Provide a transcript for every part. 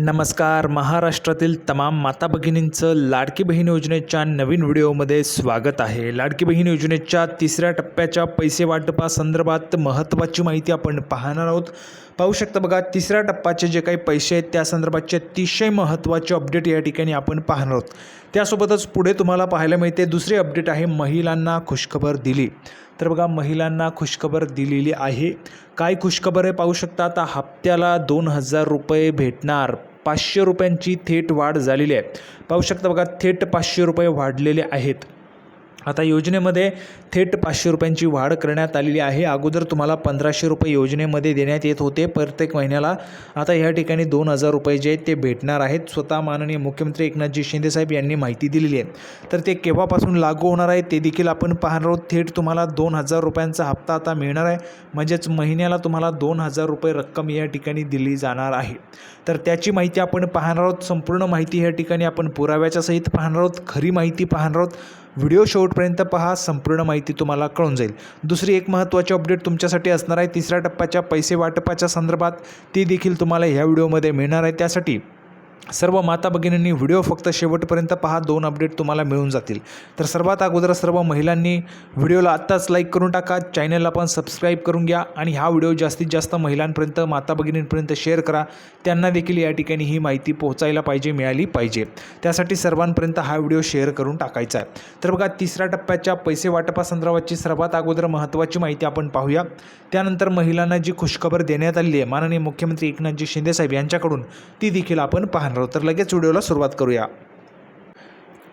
नमस्कार. महाराष्ट्रातील तमाम माता भगिनींचं लाडकी बहीण योजनेच्या नवीन व्हिडिओमध्ये स्वागत आहे. लाडकी बहीण योजनेच्या तिसऱ्या टप्प्याच्या पैसे वाटपासंदर्भात महत्त्वाची माहिती आपण पाहणार आहोत. पाहू शकता बघा तिसऱ्या टप्प्याचे जे काही पैसे आहेत त्या संदर्भातचे अतिशय महत्त्वाचे अपडेट या ठिकाणी आपण पाहणार आहोत. त्यासोबतच पुढे तुम्हाला पाहायला मिळते दुसरी अपडेट आहे महिलांना खुशखबर दिली. तर बघा महिलांना खुशखबर दिलेली आहे. काय खुशखबर आहे पाहू शकता आता हप्त्याला दोन हजार रुपये भेटणार. पाचशे रुपयांची थेट वाढ झालेली आहे. पाहू शकता बघा थेट पाचशे रुपये वाढलेले आहेत. आता योजनेमध्ये थेट पाचशे रुपयांची वाढ करण्यात आलेली आहे. अगोदर तुम्हाला पंधराशे रुपये योजनेमध्ये देण्यात येत होते. प्रत्येक महिन्याला आता ह्या ठिकाणी दोन हजार रुपये जे आहेत ते भेटणार आहेत. स्वतः माननीय मुख्यमंत्री एकनाथजी शिंदेसाहेब यांनी माहिती दिलेली आहे. तर ते केव्हापासून लागू होणार आहे ते देखील आपण पाहणार आहोत. थेट तुम्हाला दोन हजार रुपयांचा हप्ता आता मिळणार आहे. म्हणजेच महिन्याला तुम्हाला दोन हजार रुपये रक्कम या ठिकाणी दिली जाणार आहे. तर त्याची माहिती आपण पाहणार आहोत. संपूर्ण माहिती या ठिकाणी आपण पुराव्याच्या सहित पाहणार आहोत. खरी माहिती पाहणार आहोत. व्हिडिओ शेवटपर्यंत पहा संपूर्ण माहिती तुम्हाला कळून जाईल. दुसरी एक महत्त्वाची अपडेट तुमच्यासाठी असणार आहे. तिसऱ्या टप्प्याच्या पैसे वाटपाच्या संदर्भात ती देखील तुम्हाला ह्या व्हिडिओमध्ये मिळणार आहे. त्यासाठी सर्व माता भगिनींनी व्हिडिओ फक्त शेवटपर्यंत पहा दोन अपडेट तुम्हाला मिळून जातील. तर सर्वात अगोदर सर्व महिलांनी व्हिडिओला आत्ताच लाईक करून टाका चॅनलला पण सबस्क्राईब करून घ्या आणि हा व्हिडिओ जास्तीत जास्त महिलांपर्यंत माता भगिनींपर्यंत शेअर करा. त्यांना देखील या ठिकाणी ही माहिती पोहोचायला पाहिजे मिळाली पाहिजे. त्यासाठी सर्वांपर्यंत हा व्हिडिओ शेअर करून टाकायचा आहे. तर बघा तिसऱ्या टप्प्याच्या पैसे वाटपासंदर्भातची सर्वात अगोदर महत्त्वाची माहिती आपण पाहूया. त्यानंतर महिलांना जी खुशखबर देण्यात आलेली आहे माननीय मुख्यमंत्री एकनाथजी शिंदेसाहेब यांच्याकडून ती देखील आपण पाहणार आहोत तर लगेच व्हिडिओला सुरुवात करूया.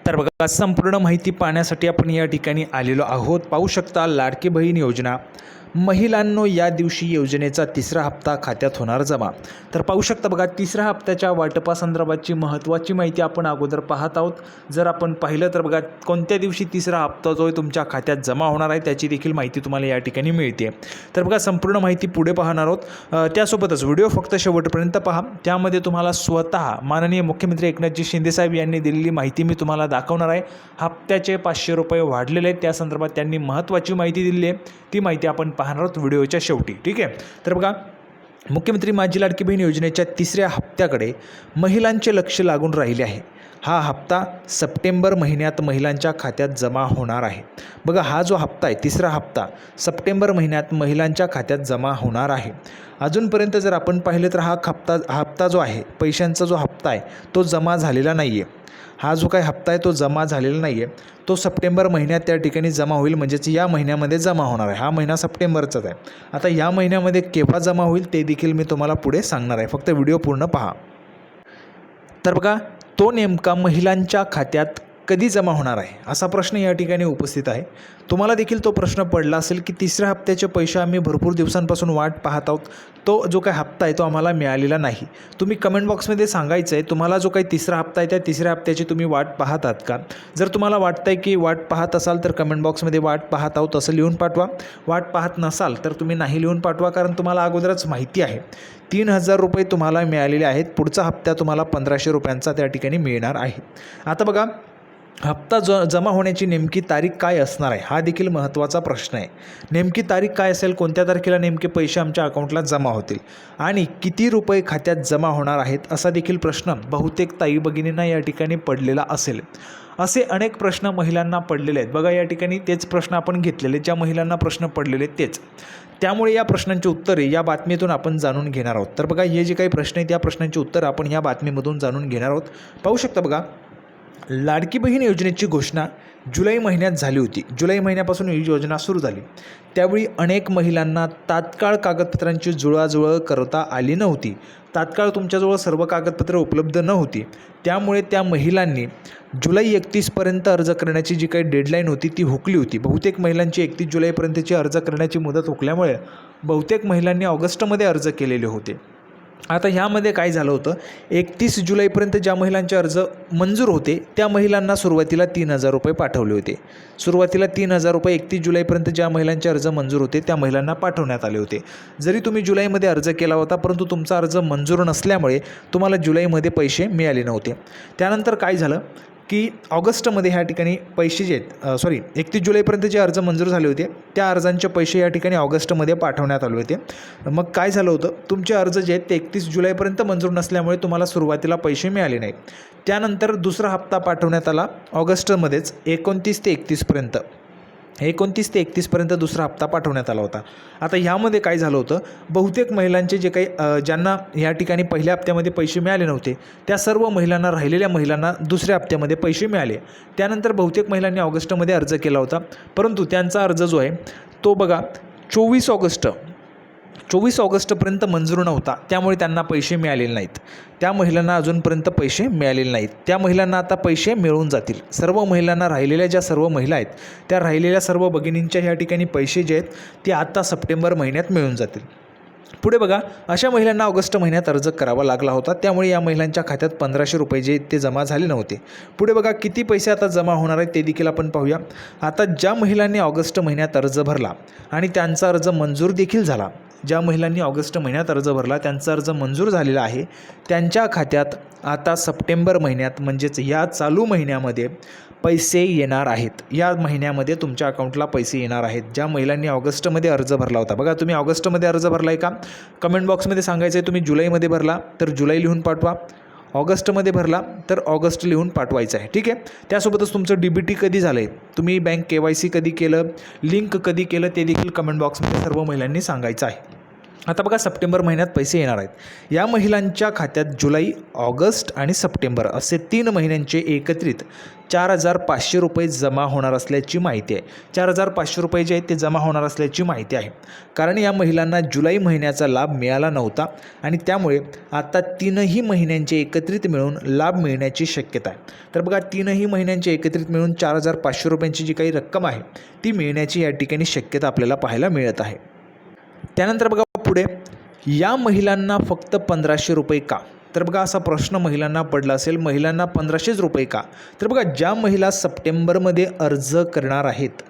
तर बघा संपूर्ण माहिती पाहण्यासाठी आपण या ठिकाणी आलेलो आहोत. पाहू शकता लाडकी बहीण योजना. महिलांनो या दिवशी योजनेचा तिसरा हप्ता खात्यात होणार जमा. तर पाहू शकता बघा तिसऱ्या हप्त्याच्या वाटपासंदर्भातची महत्त्वाची माहिती आपण अगोदर पाहत आहोत. जर आपण पाहिलं तर बघा कोणत्या दिवशी तिसरा हप्ता जो आहे तुमच्या खात्यात जमा होणार आहे त्याची देखील माहिती तुम्हाला या ठिकाणी मिळते. तर बघा संपूर्ण माहिती पुढे पाहणार आहोत. त्यासोबतच व्हिडिओ फक्त शेवटपर्यंत पहा. त्यामध्ये तुम्हाला स्वतः माननीय मुख्यमंत्री एकनाथजी शिंदेसाहेब यांनी दिलेली माहिती मी तुम्हाला दाखवणार आहे. हप्त्याचे पाचशे रुपये वाढलेले आहेत. त्या संदर्भात त्यांनी महत्त्वाची माहिती दिली आहे. ती माहिती आपण पाहणार आहोत व्हिडिओच्या शेवटी ठीक आहे? तर बघा मुख्यमंत्री माझी लाडकी बहीण योजनेच्या तिसऱ्या हप्त्याकडे महिलांचे लक्ष लागून राहिले आहे. हा हप्ता सप्टेंबर महिन्यात महिलांच्या खात्यात जमा होणार आहे. बघा हा जो हप्ता आहे तिसरा हप्ता सप्टेंबर महिन्यात महिलांच्या खात्यात जमा होणार आहे. अजूनपर्यंत जर आपण पाहिलं तर हा हप्ता हप्ता जो आहे पैशांचा जो हप्ता आहे तो जमा झालेला नाही आहे हा जो काही हप्ता आहे तो जमा झालेला नाही आहे तो सप्टेंबर महिन्यात त्या ठिकाणी जमा होईल म्हणजेच या महिन्यामध्ये जमा होणार आहे. हा महिना सप्टेंबरचाच आहे. आता या महिन्यामध्ये केव्हा जमा होईल ते देखील मी तुम्हाला पुढे सांगणार आहे. फक्त व्हिडिओ पूर्ण पहा. तर बघा तो नेमका महिलांच्या खात्यात कधी जमा होणार आहे? असा प्रश्न या ठिकाणी उपस्थित आहे. तुम्हाला देखील तो प्रश्न पडला असेल की तिसऱ्या हप्त्याचे पैसे आम्ही भरपूर दिवसांपासून वाट पाहत आहोत. तो जो काही हप्ता आहे तो आम्हाला मिळालेला नाही. तुम्ही कमेंट बॉक्समध्ये सांगायचं आहे तुम्हाला जो काही तिसरा हप्ता आहे त्या तिसऱ्या हप्त्याची तुम्ही वाट पाहत आहात का? जर तुम्हाला वाटतं आहे की वाट पाहत असाल तर कमेंट बॉक्समध्ये वाट पाहत आहोत असं लिहून पाठवा. वाट पाहत नसाल तर तुम्ही नाही लिहून पाठवा कारण तुम्हाला अगोदरच माहिती आहे. तीन हजार रुपये तुम्हाला मिळालेले आहेत. पुढचा हप्ता तुम्हाला पंधराशे रुपयांचा त्या ठिकाणी मिळणार आहे. आता बघा हप्ता ज जमा होण्याची नेमकी तारीख काय असणार आहे? हा देखील महत्त्वाचा प्रश्न आहे. नेमकी तारीख काय असेल? कोणत्या तारखेला नेमके पैसे आमच्या अकाउंटला जमा होतील? आणि किती रुपये खात्यात जमा होणार आहेत? असा देखील प्रश्न बहुतेक ताई भगिनींना या ठिकाणी पडलेला असेल. असे अनेक प्रश्न महिलांना पडलेले आहेत. बघा या ठिकाणी तेच प्रश्न आपण घेतलेले ज्या महिलांना प्रश्न पडलेले तेच. त्यामुळे या प्रश्नांची उत्तरे या बातमीतून आपण जाणून घेणार आहोत. तर बघा हे जे काही प्रश्न आहेत त्या प्रश्नांची उत्तरं आपण या बातमीमधून जाणून घेणार आहोत. पाहू शकता बघा लाडकी बहीण योजनेची घोषणा जुलै महिन्यात झाली होती. जुलै महिन्यापासून ही योजना सुरू झाली. त्यावेळी अनेक महिलांना तात्काळ कागदपत्रांची जुळवाजुळव करता आली नव्हती. तात्काळ तुमच्याजवळ सर्व कागदपत्रे उपलब्ध नव्हती. त्यामुळे त्या महिलांनी जुलै एकतीसपर्यंत अर्ज करण्याची जी काही डेडलाईन होती ती हुकली होती. बहुतेक महिलांची एकतीस जुलैपर्यंतची अर्ज करण्याची मुदत हुकल्यामुळे बहुतेक महिलांनी ऑगस्टमध्ये अर्ज केलेले होते. आता ह्यामध्ये काय झालं होतं? एकतीस जुलैपर्यंत ज्या महिलांचे अर्ज मंजूर होते त्या महिलांना सुरुवातीला तीन हजार रुपये पाठवले होते. सुरुवातीला तीन हजार रुपये एकतीस जुलैपर्यंत ज्या महिलांचे अर्ज मंजूर होते त्या महिलांना पाठवण्यात आले होते. जरी तुम्ही जुलैमध्ये अर्ज केला होता परंतु तुमचा अर्ज मंजूर नसल्यामुळे तुम्हाला जुलैमध्ये पैसे मिळाले नव्हते. त्यानंतर काय झालं? की ऑगस्टमध्ये ह्या ठिकाणी पैसे जे आहेत सॉरी एकतीस जुलैपर्यंत जे अर्ज मंजूर झाले होते त्या अर्जांचे पैसे या ठिकाणी ऑगस्टमध्ये पाठवण्यात आले होते. मग काय झालं होतं तुमचे अर्ज जे आहेत ते एकतीस जुलैपर्यंत मंजूर नसल्यामुळे तुम्हाला सुरुवातीला पैसे मिळाले नाहीत. त्यानंतर दुसरा हप्ता पाठवण्यात आला ऑगस्टमध्येच एकोणतीस ते एकतीसपर्यंत. एकोणतीस ते एकतीसपर्यंत दुसरा हप्ता पाठवण्यात आला होता. आता ह्यामध्ये काय झालं होतं? बहुतेक महिलांचे जे काही ज्यांना ह्या ठिकाणी पहिल्या हप्त्यामध्ये पैसे मिळाले नव्हते त्या सर्व महिलांना राहिलेल्या महिलांना दुसऱ्या हप्त्यामध्ये पैसे मिळाले. त्यानंतर बहुतेक महिलांनी ऑगस्टमध्ये अर्ज केला होता. परंतु त्यांचा अर्ज जो आहे तो बघा चोवीस ऑगस्ट चोवीस ऑगस्टपर्यंत मंजूर नव्हता. त्यामुळे त्यांना पैसे मिळालेले नाहीत. त्या महिलांना अजूनपर्यंत पैसे मिळालेले नाहीत. त्या महिलांना आता पैसे मिळून जातील. सर्व महिलांना राहिलेल्या ज्या सर्व महिला आहेत त्या राहिलेल्या सर्व भगिनींच्या ह्या ठिकाणी पैसे जे आहेत ते आता सप्टेंबर महिन्यात मिळून जातील. पुढे बघा अशा महिलांना ऑगस्ट महिन्यात अर्ज करावा लागला होता. त्यामुळे या महिलांच्या खात्यात पंधराशे रुपये जे ते जमा झाले नव्हते. पुढे बघा किती पैसे आता जमा होणार आहेत ते देखील आपण पाहूया. आता ज्या महिलांनी ऑगस्ट महिन्यात अर्ज भरला आणि त्यांचा अर्ज मंजूर देखील झाला ज्या महिलांनी ऑगस्ट महिन्यात अर्ज भरला त्यांचा अर्ज मंजूर झालेला आहे. त्यांच्या खात्यात आता सप्टेंबर महिन्यात म्हणजेच या चालू महिन्यामध्ये पैसे येणार आहेत. या महिन्यामध्ये तुमच्या अकाउंटला पैसे येणार आहेत. ज्या महिलांनी ऑगस्टमध्ये अर्ज भरला होता. बघा तुम्ही ऑगस्टमध्ये अर्ज भरला आहे का? कमेंट बॉक्समध्ये सांगायचं आहे तुम्ही जुलैमध्ये भरला तर जुलै लिहून पाठवा. ऑगस्टमध्ये भरला तर ऑगस्ट लिहून पाठवायचं आहे. ठीक आहे? त्यासोबतच तुमचं डी बी टी कधी झालं आहे तुम्ही बँक के वाय सी कधी केलं? लिंक कधी केलं? ते देखील कमेंट बॉक्समध्ये सर्व महिलांनी सांगायचं आहे. आता बघा सप्टेंबर महिन्यात पैसे येणार आहेत. या महिलांच्या खात्यात जुलै ऑगस्ट आणि सप्टेंबर असे तीन महिन्यांचे एकत्रित चार हजार पाचशे रुपये जमा होणार असल्याची माहिती आहे. चार हजार पाचशे रुपये जे आहेत ते जमा होणार असल्याची माहिती आहे. कारण या महिलांना जुलै महिन्याचा लाभ मिळाला नव्हता आणि त्यामुळे आता तीनही महिन्यांचे एकत्रित मिळून लाभ मिळण्याची शक्यता आहे. तर बघा तीनही महिन्यांचे एकत्रित मिळून चार हजार पाचशे रुपयांची जी काही रक्कम आहे ती मिळण्याची या ठिकाणी शक्यता आपल्याला पाहायला मिळत आहे. त्यानंतर बघा पुढे या महिलांना फक्त पंधराशे रुपये का? तर बघा असा प्रश्न महिलांना पडला असेल महिलांना पंधराशेच रुपये का? तर बघा ज्या महिला सप्टेंबरमध्ये अर्ज करणार आहेत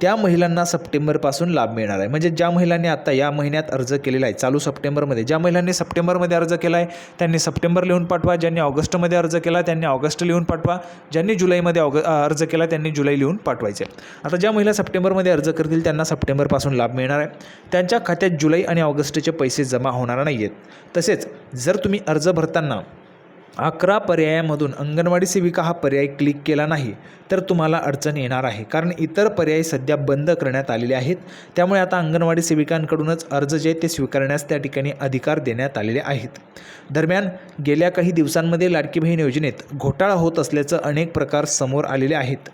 त्या महिलांना सप्टेंबरपासून लाभ मिळणार आहे. म्हणजे ज्या महिलांनी आत्ता या महिन्यात अर्ज केलेला आहे चालू सप्टेंबरमध्ये ज्या महिलांनी सप्टेंबरमध्ये अर्ज केला आहे त्यांनी सप्टेंबर लिहून पाठवा ज्यांनी ऑगस्टमध्ये अर्ज केला त्यांनी ऑगस्ट लिहून पाठवा ज्यांनी जुलैमध्ये ऑग अर्ज केला त्यांनी जुलै लिहून पाठवायचे. आता ज्या महिला सप्टेंबरमध्ये अर्ज करतील त्यांना सप्टेंबरपासून लाभ मिळणार आहे. त्यांच्या खात्यात जुलै आणि ऑगस्टचे पैसे जमा होणार नाही आहेत तसेच जर तुम्ही अर्ज भरताना अकरा पर्यायामधून अंगणवाडी सेविका हा पर्याय क्लिक केला नाही तर तुम्हाला अडचण येणार आहे. कारण इतर पर्याय सध्या बंद करण्यात आलेले आहेत. त्यामुळे आता अंगणवाडी सेविकांकडूनच अर्ज जे ते स्वीकारण्यास त्या ठिकाणी अधिकार देण्यात आलेले आहेत. दरम्यान गेल्या काही दिवसांमध्ये लाडकी बहीण योजनेत घोटाळा होत असल्याचं अनेक प्रकार समोर आलेले आहेत.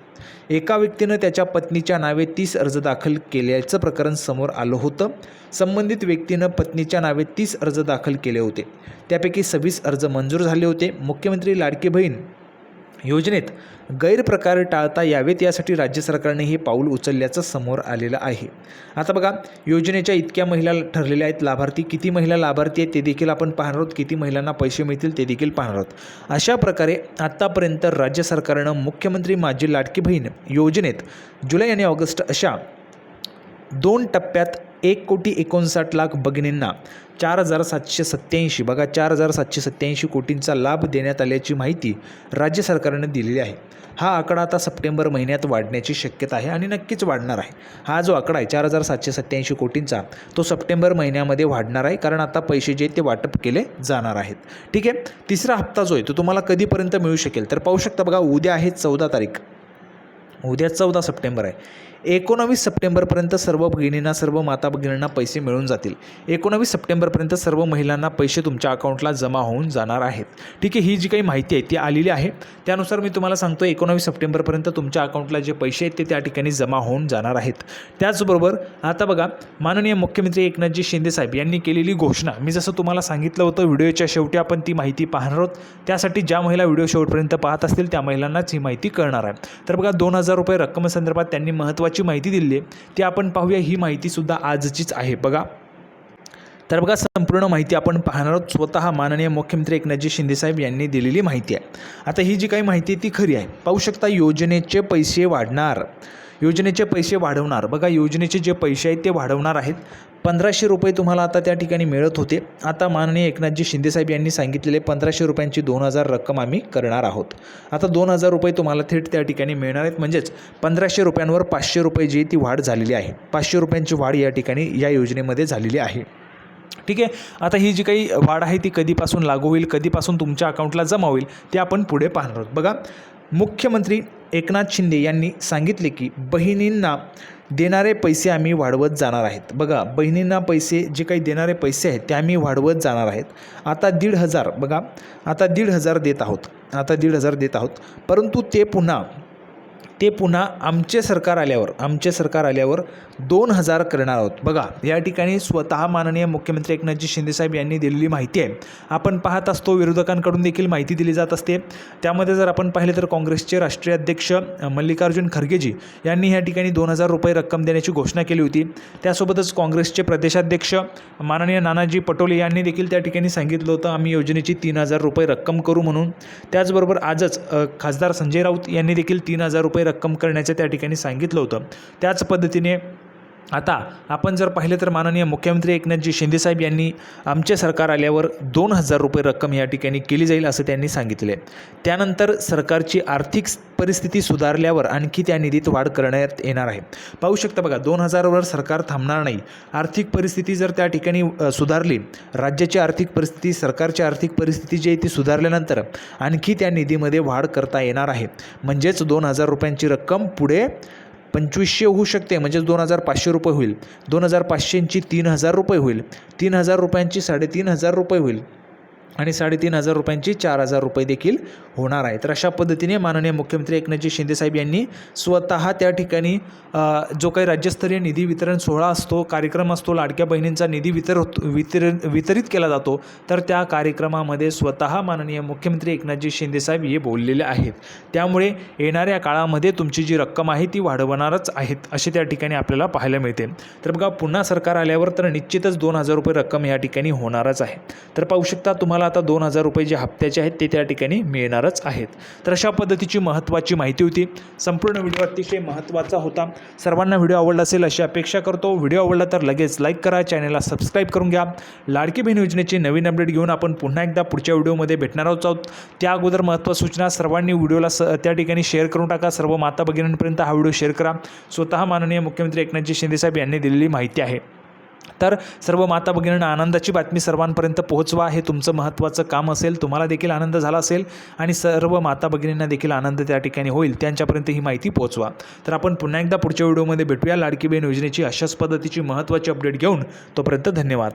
एका व्यक्तीनं त्याच्या पत्नीच्या नावे तीस अर्ज दाखल केल्याचं प्रकरण समोर आलं होतं. संबंधित व्यक्तीनं पत्नीच्या नावे तीस अर्ज दाखल केले होते. त्यापैकी सव्वीस अर्ज मंजूर झाले होते. मुख्यमंत्री लाडकी बहीण योजनेत गैरप्रकार टाळता यावेत यासाठी राज्य सरकारने हे पाऊल उचलल्याचं समोर आलेलं आहे. आता बघा योजनेच्या इतक्या महिला ठरलेल्या आहेत. लाभार्थी किती महिला लाभार्थी आहेत ते देखील आपण पाहणार आहोत. किती महिलांना पैसे मिळतील ते देखील पाहणार आहोत. अशा प्रकारे आत्तापर्यंत राज्य सरकारनं मुख्यमंत्री माझी लाडकी बहीण योजनेत जुलै आणि ऑगस्ट अशा दोन टप्प्यात एक कोटी एकोणसाठ लाख भगिनींना चार हजार सातशे सत्त्याऐंशी बघा चार हजार सातशे सत्त्याऐंशी कोटींचा लाभ देण्यात आल्याची माहिती राज्य सरकारने दिलेली आहे. हा आकडा आता सप्टेंबर महिन्यात वाढण्याची शक्यता आहे आणि नक्कीच वाढणार आहे. हा जो आकडा आहे चार हजार सातशे सत्त्याऐंशी कोटींचा तो सप्टेंबर महिन्यामध्ये वाढणार आहे कारण आता पैसे जे ते वाटप केले जाणार आहेत. ठीक आहे? तिसरा हप्ता जो आहे तो तुम्हाला कधीपर्यंत मिळू शकेल? तर पाहू शकता बघा उद्या आहे चौदा तारीख. उद्या चौदा सप्टेंबर आहे. एकोणावीस सप्टेंबरपर्यंत सर्व भगिनींना सर्व माता भगिनींना पैसे मिळून जातील. एकोणावीस सप्टेंबरपर्यंत सर्व महिलांना पैसे तुमच्या अकाउंटला जमा होऊन जाणार आहेत. ठीक आहे ही जी काही माहिती आहे ती आलेली आहे. त्यानुसार मी तुम्हाला सांगतो एकोणावीस सप्टेंबरपर्यंत तुमच्या अकाउंटला जे पैसे आहेत ते त्या ठिकाणी जमा होऊन जाणार आहेत. त्याचबरोबर आता बघा माननीय मुख्यमंत्री एकनाथजी शिंदे साहेब यांनी केलेली घोषणा. मी जसं तुम्हाला सांगितलं होतं व्हिडिओच्या शेवटी आपण ती माहिती पाहणार आहोत. त्यासाठी ज्या महिला व्हिडिओ शेवटपर्यंत पाहत असतील त्या महिलांनाच ही माहिती कळणार आहे. तर बघा दोन हजार रुपये रक्कमेसंदर्भात त्यांनी महत्त्व महत्त्वाची माहिती दिली आहे ती आपण पाहूया. ही माहितीसुद्धा आजचीच आहे. बघा. तर बघा संपूर्ण माहिती आपण पाहणार आहोत. स्वतः माननीय मुख्यमंत्री एकनाथजी शिंदेसाहेब यांनी दिलेली माहिती आहे. आता ही जी काही माहिती आहे ती खरी आहे. पाहू शकता योजनेचे पैसे वाढणार. योजनेचे पैसे वाढवणार. बघा योजनेचे जे पैसे आहेत ते वाढवणार आहेत. पंधराशे रुपये तुम्हाला आता त्या ठिकाणी मिळत होते. आता माननीय एकनाथजी शिंदेसाहेब यांनी सांगितलेले पंधराशे रुपयांची दोन हजार रक्कम आम्ही करणार आहोत. आता दोन हजार रुपये तुम्हाला थेट त्या ठिकाणी मिळणार आहेत. म्हणजेच पंधराशे रुपयांवर पाचशे रुपये जी ती वाढ झालेली आहे. पाचशे रुपयांची वाढ या ठिकाणी या योजनेमध्ये झालेली आहे. ठीक आहे? आता ही जी काही वाढ आहे ती कधीपासून लागू होईल? कधीपासून तुमच्या अकाउंटला जमा होईल? ते आपण पुढे पाहणार आहोत. बघा मुख्यमंत्री एकनाथ शिंदे यांनी सांगितले की बहिणींना देणारे पैसे आम्ही वाढवत जाणार आहेत. बघा बहिणींना पैसे जे काही देणारे पैसे आहेत ते आम्ही वाढवत जाणार आहेत. आता दीड हजार बघा आता दीड हजार देत आहोत. आता दीड हजार देत आहोत. परंतु ते पुन्हा ते पुन्हा आमचे सरकार आल्यावर आमचे सरकार आल्यावर दोन हजार करणार आहोत. बघा या ठिकाणी स्वतः माननीय मुख्यमंत्री एकनाथजी शिंदेसाहेब यांनी दिलेली माहिती आहे. आपण पाहत असतो विरोधकांकडून देखील माहिती दिली जात असते. त्यामध्ये जर आपण पाहिले तर काँग्रेसचे राष्ट्रीय अध्यक्ष मल्लिकार्जुन खरगेजी यांनी या ठिकाणी दोन हजार रुपये रक्कम देण्याची घोषणा केली होती. त्यासोबतच काँग्रेसचे प्रदेशाध्यक्ष माननीय नानाजी पटोले यांनी देखील त्या ठिकाणी सांगितलं होतं आम्ही योजनेची तीन हजार रुपये रक्कम करू म्हणून. त्याचबरोबर आजच खासदार संजय राऊत यांनी देखील तीन हजार रुपये रक्कम करण्याचं त्या ठिकाणी सांगितलं होतं. त्याच पद्धतीने आता आपण जर पाहिलं तर माननीय मुख्यमंत्री एकनाथजी शिंदेसाहेब यांनी आमचे सरकार आल्यावर दोन हजार रुपये रक्कम या ठिकाणी केली जाईल असं त्यांनी सांगितले. त्यानंतर सरकारची आर्थिक परिस्थिती सुधारल्यावर आणखी त्या निधीत वाढ करण्यात येणार आहे. पाहू शकता बघा दोन हजारवर सरकार थांबणार नाही. आर्थिक परिस्थिती जर त्या ठिकाणी सुधारली राज्याची आर्थिक परिस्थिती सरकारची आर्थिक परिस्थिती जी आहे ती सुधारल्यानंतर आणखी त्या निधीमध्ये वाढ करता येणार आहे. म्हणजेच दोन हजार रुपयांची रक्कम पुढे पंचवीसशे होऊ शकते म्हणजेच दोन हजार पाचशे रुपये होईल. दोन हजार पाचशेंची तीन हजार रुपये होईल. तीन हजार रुपयांची साडेतीन हजार रुपये होईल. आणि साडेतीन हजार रुपयांची चार हजार रुपये देखील होणार आहे तर अशा पद्धतीने माननीय मुख्यमंत्री एकनाथजी शिंदेसाहेब यांनी स्वतः त्या ठिकाणी जो काही राज्यस्तरीय निधी वितरण सोहळा असतो कार्यक्रम असतो लाडक्या बहिणींचा निधी वितर वितरण वितरित केला जातो तर त्या कार्यक्रमामध्ये स्वतः माननीय मुख्यमंत्री एकनाथजी शिंदेसाहेब हे बोललेले आहेत. त्यामुळे येणाऱ्या काळामध्ये तुमची जी रक्कम आहे ती वाढवणारच आहेत असे त्या ठिकाणी आपल्याला पाहायला मिळते. तर बघा पुन्हा सरकार आल्यावर तर निश्चितच दोन हजार रुपये रक्कम या ठिकाणी होणारच आहे. तर पाहू शकता तुम्हाला तुम्हाला आता दोन हजार रुपये जे हप्त्याचे आहेत ते त्या ठिकाणी मिळणारच आहेत. तर अशा पद्धतीची महत्त्वाची माहिती होती. संपूर्ण व्हिडिओ अतिशय महत्त्वाचा होता. सर्वांना व्हिडिओ आवडला असेल अशी अपेक्षा करतो. व्हिडिओ आवडला तर लगेच लाईक करा चॅनलला सबस्क्राईब करून घ्या. लाडकी बहीण योजनेची नवीन अपडेट घेऊन आपण पुन्हा एकदा पुढच्या व्हिडिओमध्ये भेटणार आहोत. त्या अगोदर महत्त्व सूचना सर्वांनी व्हिडिओला स त्या ठिकाणी शेअर करून टाका. सर्व माता भगिनींपर्यंत हा व्हिडिओ शेअर करा. स्वतः माननीय मुख्यमंत्री एकनाथजी शिंदेसाहेब यांनी दिलेली माहिती आहे. तर सर्व माता भगिनींना आनंदाची बातमी सर्वांपर्यंत पोहोचवा. हे तुमचं महत्त्वाचं काम असेल तुम्हाला देखील आनंद झाला असेल आणि सर्व माता भगिनींना देखील आनंद त्या ठिकाणी होईल. त्यांच्यापर्यंत ही माहिती पोहोचवा. तर आपण पुन्हा एकदा पुढच्या व्हिडिओमध्ये भेटूया. लाडकी बहीण योजनेची अशाच पद्धतीची महत्त्वाची अपडेट घेऊन तोपर्यंत धन्यवाद.